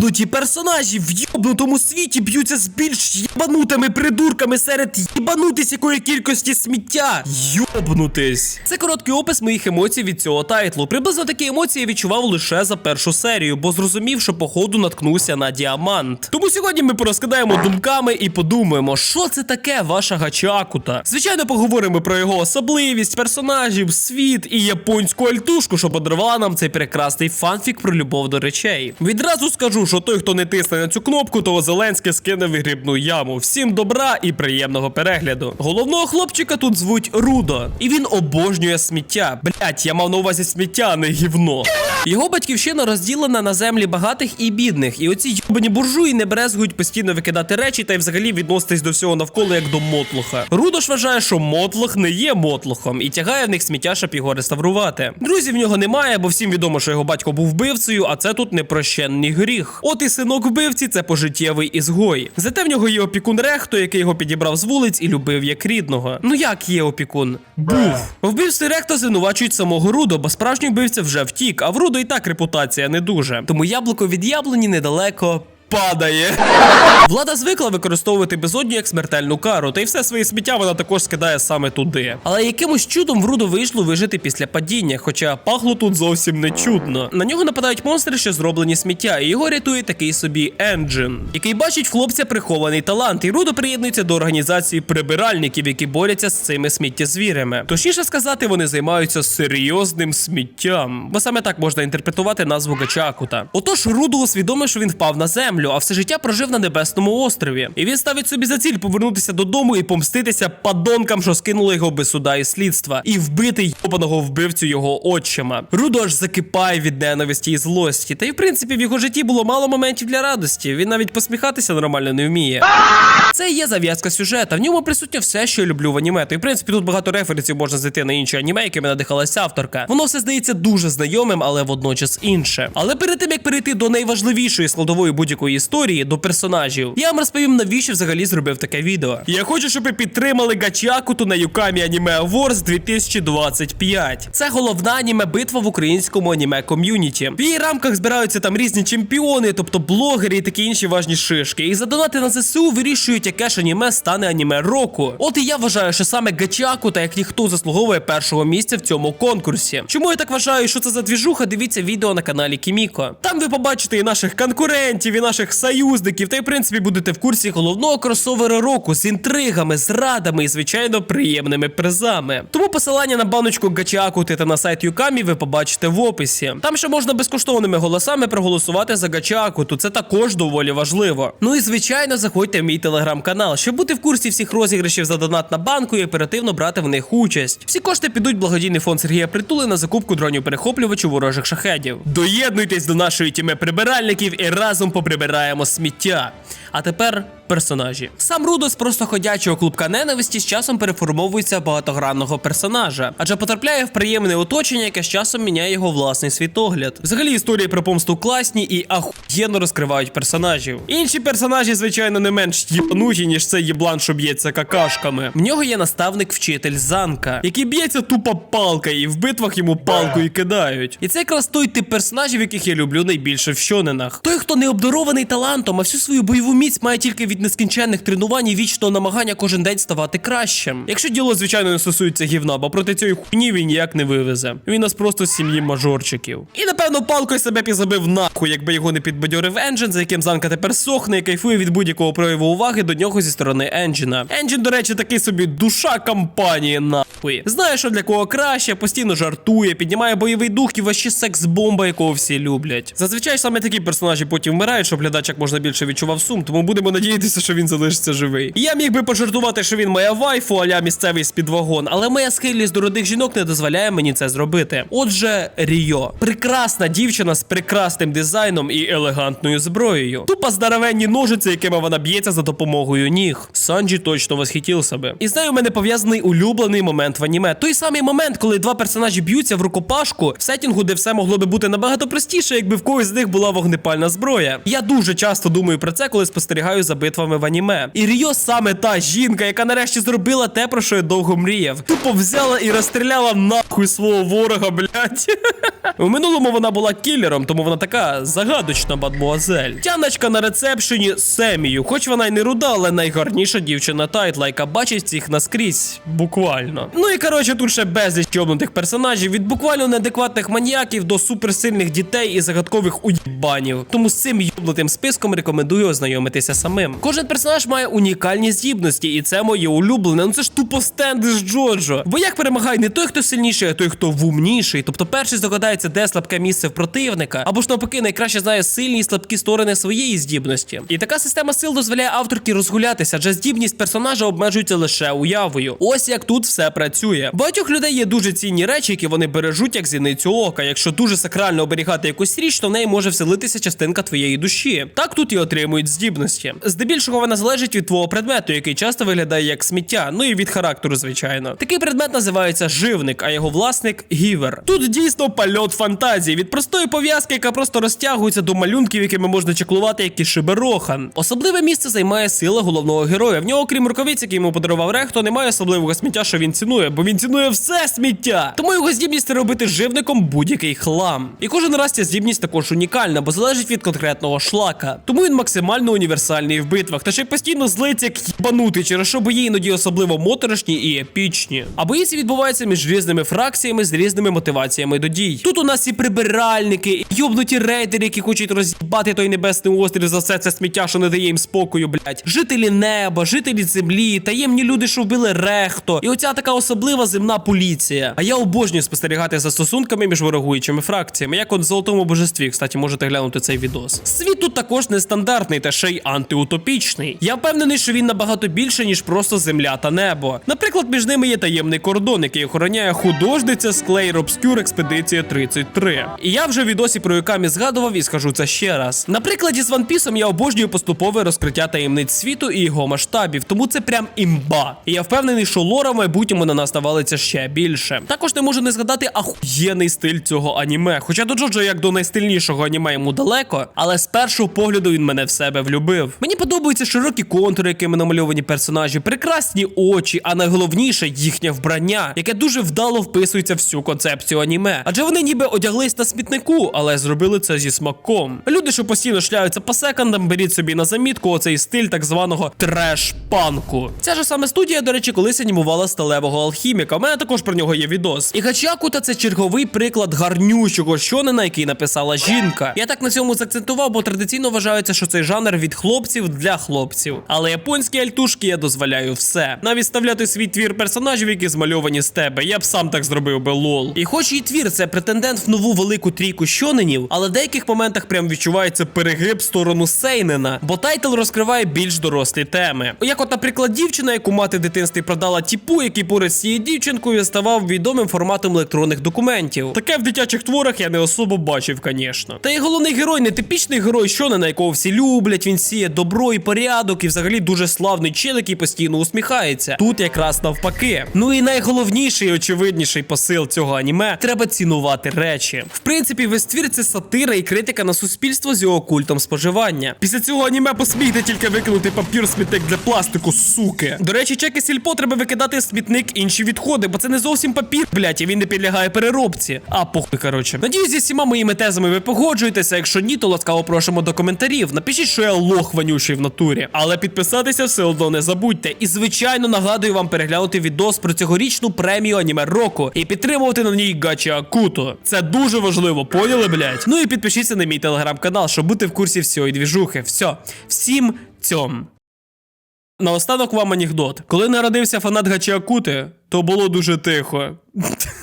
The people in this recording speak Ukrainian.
йобнуті персонажі в йобнутому світі б'ються з більш єбанутими придурками серед єбанутись якої кількості сміття. Йобнутись. Це короткий опис моїх емоцій від цього тайтлу. Приблизно такі емоції я відчував лише за першу серію, бо зрозумів, що походу наткнувся на діамант. Тому сьогодні ми порозкидаємо думками і подумаємо, що це таке ваша гачакута. Звичайно, поговоримо про його особливість, персонажів, світ і японську альтушку, що подарувала нам цей прекрасний фанфік про любов до речей. Відразу скажу, що той, хто не тисне на цю кнопку, того Зеленський скине в грибну яму. Всім добра і приємного перегляду. Головного хлопчика тут звуть Рудо, і він обожнює сміття. Блять, я мав на увазі сміття, а не гівно. Його батьківщина розділена на землі багатих і бідних, і оці йобані буржуї не брезгують постійно викидати речі та й взагалі відноситись до всього навколо як до мотлуха. Рудо ж вважає, що мотлух не є мотлухом і тягає в них сміття, щоб його реставрувати. Друзів в нього немає, бо всім відомо, що його батько був вбивцею, а це тут непрощенний гріх. От і синок вбивці це пожиттєвий ізгой. Зате в нього є опікун Рехто, який його підібрав з вулиць і любив як рідного. Ну як є опікун? Був. Вбивці Рехто звинувачують самого Рудо, бо справжній вбивця вже втік, а в Рудо і так репутація не дуже. Тому яблуко від яблуні недалеко. Падає. Влада звикла використовувати безодню як смертельну кару, та й все своє сміття вона також скидає саме туди. Але якимось чудом Вруду вийшло вижити після падіння, хоча пахло тут зовсім не чудно. На нього нападають монстри, що зроблені сміття, і його рятує такий собі Енджин, який бачить хлопця прихований талант, і Рудо приєднується до організації прибиральників, які борються з цими сміттєзвірями. Точніше сказати, вони займаються серйозним сміттям, бо саме так можна інтерпретувати назву Гачакута. Отож, Руду усвідомив, що він впав на землю, а все життя прожив на небесному острові. І він ставить собі за ціль повернутися додому і помститися падонкам, що скинули його без суда і слідства, і вбити йобаного вбивцю його отчима. Рудо аж закипає від ненависті і злості. Та й в принципі в його житті було мало моментів для радості. Він навіть посміхатися нормально не вміє. Це є зав'язка сюжета. В ньому присутнє все, що я люблю в аніме. Та в принципі тут багато референсів можна знайти на інші аніме, якими надихалася авторка. Воно все здається дуже знайомим, але водночас інше. Але перед тим як перейти до найважливішої складової будь-якої історії, до персонажів, я вам розповім, навіщо взагалі зробив таке відео. Я хочу, щоб ви підтримали Гачіакуту на Юкамі Anime Awards 2025. Це головна аніме битва в українському аніме ком'юніті. В її рамках збираються там різні чемпіони, тобто блогери і такі інші важні шишки. І за донати на ЗСУ вирішують, яке ж аніме стане аніме року. От і я вважаю, що саме Гачіакута, як ніхто заслуговує першого місця в цьому конкурсі. Чому я так вважаю, що це за двіжуха? Дивіться відео на каналі Кіміко. Там ви побачите і наших конкурентів, і наших союзників, та й в принципі будете в курсі головного кросовера року з інтригами, зрадами і звичайно приємними призами. Тому посилання на баночку Гачіакути та на сайт Юкамі ви побачите в описі. Там ще можна безкоштовними голосами проголосувати за Гачіакуту. Це також доволі важливо. Ну і звичайно, заходьте в мій телеграм-канал, щоб бути в курсі всіх розіграшів за донат на банку і оперативно брати в них участь. Всі кошти підуть в благодійний фонд Сергія Притули на закупку дронів перехоплювачів ворожих шахедів. Доєднуйтесь до нашої тіми прибиральників і разом поприбираємо сміття. А тепер персонажі. Сам Рудос просто ходячого клубка ненависті з часом переформовується в багатогранного персонажа, адже потрапляє в приємне оточення, яке з часом міняє його власний світогляд. Взагалі історії про помсту класні і ахуєнно розкривають персонажів. Інші персонажі, звичайно, не менш їбануті, ніж цей єблан, що б'ється какашками. В нього є наставник вчитель Занка, який б'ється тупо палкою, і в битвах йому палкою кидають. І це якраз той тип персонажів, яких я люблю найбільше в щоненах. Той, хто не обдарований талантом, а всю свою бойову міць має тільки від нескінченних тренувань і вічного намагання кожен день ставати кращим. Якщо діло, звичайно, не стосується гівна, бо проти цієї хуйні він ніяк не вивезе. Він нас просто з сім'ї мажорчиків. І напевно палкою себе підзабив нахуй, якби його не підбадьорив Енджин, за яким Занка тепер сохне і кайфує від будь-якого прояву уваги до нього зі сторони Енджина. Енджин, до речі, такий собі душа компанії нахуй. Знає, що для кого краще, постійно жартує, піднімає бойовий дух і ваще секс-бомба, якого всі люблять. Зазвичай саме такі персонажі потім вмирають, щоб глядач як можна більше відчував сум, тому будемо надіятися, що він залишиться живий. Я міг би пожартувати, що він моя вайфу, аля місцевий спідвагон, але моя схильність до родих жінок не дозволяє мені це зробити. Отже, Ріо, прекрасна дівчина з прекрасним дизайном і елегантною зброєю. Тупо здоровенні ножиці, якими вона б'ється за допомогою ніг. Санджі точно восхитів себе. І з нею в мене пов'язаний улюблений момент в аніме. Той самий момент, коли два персонажі б'ються в рукопашку в сетінгу, де все могло би бути набагато простіше, якби в когось з них була вогнепальна зброя. Я дуже часто думаю про це, коли спостерігаю за битвами жертвами в аніме. І Ріо саме та жінка, яка нарешті зробила те, про що я довго мріяв. Тупо взяла і розстріляла нахуй свого ворога, блядь. У минулому вона була кілером, тому вона така загадочна мадмуазель. Тяночка на рецепшені Семію, хоч вона й не руда, але найгарніша дівчина тайтла, яка бачить всіх наскрізь, буквально. Ну і коротше, тут ще безліч йобнутих персонажів, від буквально неадекватних маніяків до суперсильних дітей і загадкових уїбанів. Тому з цим йобнутим списком рекомендую ознайомитися самим. Кожен персонаж має унікальні здібності, і це моє улюблене. Ну це ж тупо стенди з Джоджо. Бо як перемагає не той, хто сильніший, а той, хто вумніший. Тобто перший здогадається, де слабке місце в противника, або ж навпаки, найкраще знає сильні і слабкі сторони своєї здібності. І така система сил дозволяє авторки розгулятися, адже здібність персонажа обмежується лише уявою. Ось як тут все працює. Багатьох людей є дуже цінні речі, які вони бережуть як зіницю ока. Якщо дуже сакрально оберігати якусь річ, то в неї може вселитися частинка твоєї душі. Так тут і отримують здібності. Здебільшого вона залежить від твого предмету, який часто виглядає як сміття, ну і від характеру, звичайно. Такий предмет називається живник, а його власник гівер. Тут дійсно польот фантазії від простої пов'язки, яка просто розтягується до малюнків, якими можна чеклувати, як і шиберохан. Особливе місце займає сила головного героя. В нього, крім рукавиць, які йому подарував Рехто, немає особливого сміття, що він цінує, бо він цінує все сміття. Тому його здібність робити живником будь-який хлам. І кожен раз ця здібність також унікальна, бо залежить від конкретного шлака. Тому він максимально універсальний в битвах, та ще й постійно злиться як їбанутий, через що бої іноді особливо моторошні і епічні. А бої ці відбуваються між різними фракціями з різними мотиваціями до дій. Тут у нас і прибиральники, і йобнуті рейдери, які хочуть роз'їбати той небесний острів за все це сміття, що не дає їм спокою, блять. Жителі неба, жителі землі, таємні люди, що вбили рехто. І оця така особлива земна поліція. А я обожнюю спостерігати за стосунками між ворогуючими фракціями, як от в золотому божестві. Кстати, можете глянути цей відос. Світ тут також нестандартний та ще й антиутопічний. Я впевнений, що він набагато більше, ніж просто земля та небо. Наприклад, між ними є таємний кордон, який охороняє художниця з Clair Obscure Експедиція 33. І я вже в відосі про Юкамі згадував і скажу це ще раз. На прикладі з One я обожнюю поступове розкриття таємниць світу і його масштабів, тому це прям імба. І я впевнений, що лора в майбутньому на нас навалиться ще більше. Також не можу не згадати ахуєнний стиль цього аніме. Хоча до Джоджо як до найстильнішого аніме йому далеко, але з першого погляду він мене в себе влюбив. Мені подобаються широкі контури, якими намальовані персонажі, прекрасні очі, а найголовніше їхнє вбрання, яке дуже вдало вписується в всю концепцію аніме. Адже вони ніби одяглись на смітнику, але зробили це зі смаком. Люди, що постійно шляються по секондам, беріть собі на замітку оцей стиль так званого треш-панку. Ця ж саме студія, до речі, колись анімувала сталевого алхіміка. У мене також про нього є відос. І Гачакута це черговий приклад гарнючого щонена, який написала жінка. Я так на цьому закцентував, бо традиційно вважається, що цей жанр від хлопців для хлопців. Але японські альтушки я дозволяю все. Навіть ставляти свій твір персонажів, які змальовані з тебе. Я б сам так зробив би лол. І хоч і твір це претендент в нову велику трійку щоненів, але в деяких моментах прям відчувається перегиб в сторону Сейнена, бо тайтл розкриває більш дорослі теми. Як, от, наприклад, дівчина, яку мати в дитинстві продала тіпу, який поряд з цією дівчинкою ставав відомим форматом електронних документів. Таке в дитячих творах я не особо бачив, звісно. Та й головний герой не типічний герой щонена, якого всі люблять. Він сіє добро і порядок, і взагалі дуже славний чел, який постійно усміхається. Тут якраз навпаки. Ну і найголовніший очевидніший посил цього аніме треба цінувати речі. В принципі, весь твір це сатира і критика на суспільство з його культом споживання. Після цього аніме посмійте тільки викинути папір смітник для пластику, суки. До речі, чеки сільпо треба викидати в смітник інші відходи, бо це не зовсім папір, блять, і він не підлягає переробці. А похуй, коротше. Надіюсь, зі всіма моїми тезами ви погоджуєтеся. Якщо ні, то ласкаво просимо до коментарів. Напишіть, що я лох вонючий в натурі. Але підписатися все одно не забудьте. І звичайно нагадую вам переглянути відос про цьогорічну премію аніме року і підтримувати на ній Гачі Акуто. Це дуже важливо, поняли, блять? Ну і підпишіться на мій телеграм-канал, щоб бути в курсі всієї двіжухи. Все, всім цьом. Наостанок вам анекдот. Коли народився фанат Гачі Акути, то було дуже тихо.